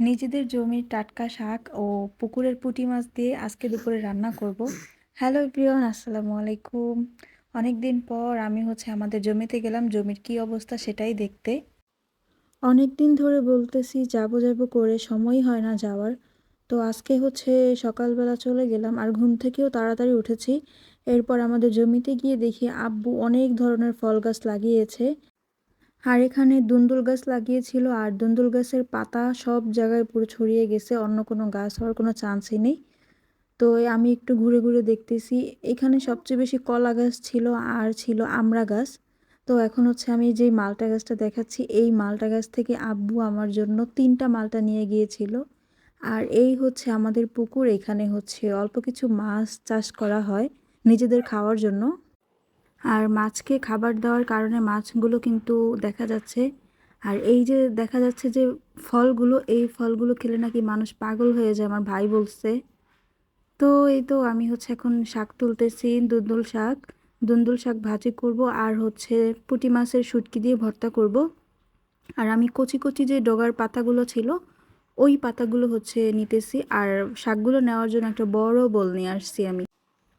নিজেদের জমির টাটকা শাক ও পুকুরের পুঁটি মাছ দিয়ে আজকে দুপুরে রান্না করব। হ্যালো এভরিওয়ান আসসালামু আলাইকুম। অনেক দিন পর আমি হচ্ছে আমাদের জমিতে গেলাম, জমির কি অবস্থা সেটাই দেখতে। অনেক দিন ধরে বলতেছি যাব যাব করে সময় হয় না যাওয়ার। তো আজকে হচ্ছে সকালবেলা চলে গেলাম আর ঘুম থেকেও তাড়াতাড়ি উঠেছি। এরপর আমাদের জমিতে গিয়ে দেখি আব্বু অনেক ধরনের ফল গাছ লাগিয়েছে। আর এখানে দুন্দুল গাছ লাগিয়েছিল আর দুন্দুল গাছের পাতা সব জায়গায় পুরো ছড়িয়ে গেছে, অন্য কোনো গাছ হওয়ার কোনো চান্সই নেই। তো আমি একটু ঘুরে ঘুরে দেখতেছি, এখানে সবচেয়ে বেশি কলা গাছ ছিল আর ছিল আমড়া গাছ। তো এখন হচ্ছে আমি যে মালটা গাছটা দেখাচ্ছি, এই মালটা গাছ থেকে আব্বু আমার জন্য তিনটা মালটা নিয়ে গিয়েছিল। আর এই হচ্ছে আমাদের পুকুর, এখানে হচ্ছে অল্প কিছু মাছ চাষ করা হয় নিজেদের খাওয়ার জন্য। আর মাছকে খাবার দেওয়ার কারণে মাছগুলো কিন্তু দেখা যাচ্ছে। আর এই যে দেখা যাচ্ছে যে ফলগুলো, এই ফলগুলো খেলে নাকি মানুষ পাগল হয়ে যায়, আমার ভাই বলছে। তো এই তো আমি হচ্ছে এখন শাক তুলতেছি, দুন্দুল শাক। দুন্দুল শাক ভাজি করব আর হচ্ছে পুঁটি মাছের শুটকি দিয়ে ভর্তা করব। আর আমি কচি কচি যে ডগার পাতাগুলো ছিল, ওই পাতাগুলো হচ্ছে নিতেছি। আর শাকগুলো নেওয়ার জন্য একটা বড় বোল নিয়ে আসছি আমি।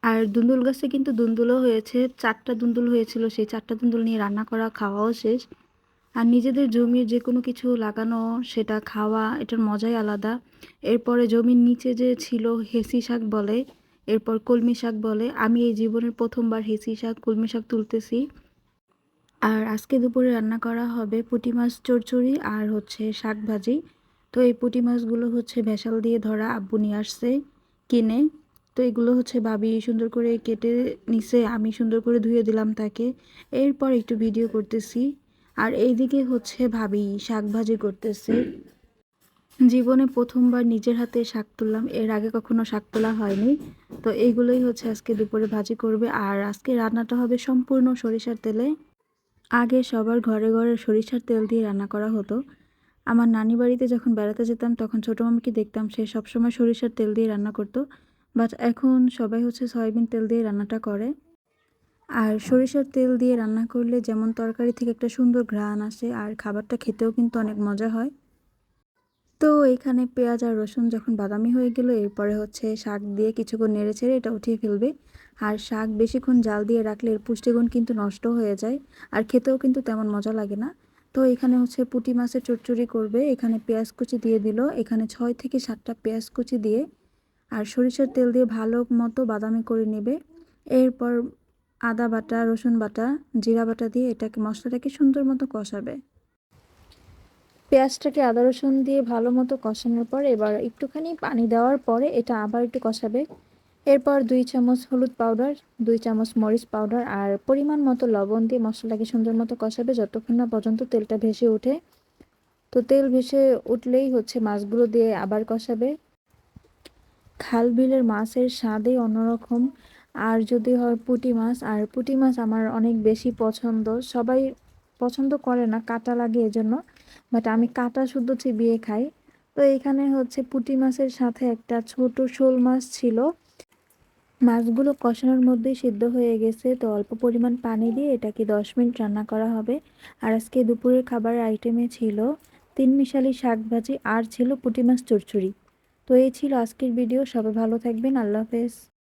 আর দুন্দুল গাছে কিন্তু দুন্দুলও হয়েছে, চারটা দুন্দুল হয়েছিল, সেই চারটা দুন্দুল নিয়ে রান্না করা, খাওয়াও শেষ। আর নিজেদের জমির যে কোনো কিছু লাগানো, সেটা খাওয়া, এটার মজাই আলাদা। এরপরে জমির নিচে যে ছিল হেসি শাক বলে, এরপর কলমি শাক বলে, আমি এই জীবনের প্রথমবার হেসি শাক, কলমি শাক তুলতেছি। আর আজকে দুপুরে রান্না করা হবে পুঁটি মাছ চড়চড়ি আর হচ্ছে শাক ভাজি। তো এই পুঁটি মাছগুলো হচ্ছে ভেসাল দিয়ে ধরা, আব্বু নিয়ে আসছে কিনে। তো এগুলো হচ্ছে ভাবি সুন্দর করে কেটে নিছে, আমি সুন্দর করে ধুয়ে দিলাম তাকে। এরপর একটু ভিডিও করতেছি। আর এইদিকে হচ্ছে ভাবি শাক ভাজি করতেছে। জীবনে প্রথমবার নিজের হাতে শাক তুললাম, এর আগে কখনো শাক তোলা হয়নি। তো এইগুলোই হচ্ছে আজকে দুপুরে ভাজি করবে। আর আজকে রান্নাটা হবে সম্পূর্ণ সরিষার তেলে। আগে সবার ঘরে ঘরে সরিষার তেল দিয়ে রান্না করা হতো। আমার নানি বাড়িতে যখন বেড়াতে যেতাম, তখন ছোটো মামিকে দেখতাম সে সবসময় সরিষার তেল দিয়ে রান্না করতো। বাট এখন সবাই হচ্ছে সয়াবিন তেল দিয়ে রান্নাটা করে। আর সরিষার তেল দিয়ে রান্না করলে যেমন তরকারি থেকে একটা সুন্দর ঘ্রাণ আসে, আর খাবারটা খেতেও কিন্তু অনেক মজা হয়। তো এখানে পেঁয়াজ আর রসুন যখন বাদামি হয়ে গেল, এরপরে হচ্ছে শাক দিয়ে কিছুক্ষণ নেড়ে ছেড়ে এটা উঠিয়ে ফেলবে। আর শাক বেশিক্ষণ জাল দিয়ে রাখলে এর পুষ্টিগুণ কিন্তু নষ্ট হয়ে যায়, আর খেতেও কিন্তু তেমন মজা লাগে না। তো এখানে হচ্ছে পুঁটি মাছের চচ্চড়ি করবে, এখানে পেঁয়াজ কুচি দিয়ে দিল, এখানে ছয় থেকে সাতটা পেঁয়াজ কুচি দিয়ে আর সরিষার তেল দিয়ে ভালো মতো বাদামি করে নেবে। এরপর আদা বাটা, রসুন বাটা, জিরা বাটা দিয়ে এটাকে, মশলাটাকে সুন্দর মতো কষাবে। পেঁয়াজটাকে আদা, রসুন দিয়ে ভালো মতো কষানোর পর এবার একটুখানি পানি দেওয়ার পরে এটা আবার একটু কষাবে। এরপর দুই চামচ হলুদ পাউডার, দুই চামচ মরিচ পাউডার আর পরিমাণ মতো লবণ দিয়ে মশলাটাকে সুন্দর মতো কষাবে যতক্ষণ না পর্যন্ত তেলটা ভেসে ওঠে। তো তেল ভেসে উঠলেই হচ্ছে মাছগুলো দিয়ে আবার কষাবে। খাল বিলের মাছের স্বাদই অন্যরকম। আর যদি হয় পুঁটি মাছ, আর পুঁটি মাছ আমার অনেক বেশি পছন্দ। সবাই পছন্দ করে না, কাটা লাগে এজন্য। বাট আমি কাটা শুদ্ধ চিবিয়ে খাই। তো এখানে হচ্ছে পুঁটি মাছের সাথে একটা ছোট শোল মাছ ছিল। মাছগুলো কষানোর মধ্যেই সিদ্ধ হয়ে গেছে। তো অল্প পরিমাণ পানি দিয়ে এটাকে দশ মিনিট রান্না করা হবে। আর আজকে দুপুরের খাবারের আইটেমে ছিল তিন মিশালি শাক ভাজি আর ছিল পুঁটি মাছ চুরচুরি তো এই ছিল আজকের ভিডিও। সবাই ভালো থাকবেন। আল্লাহ হাফেজ।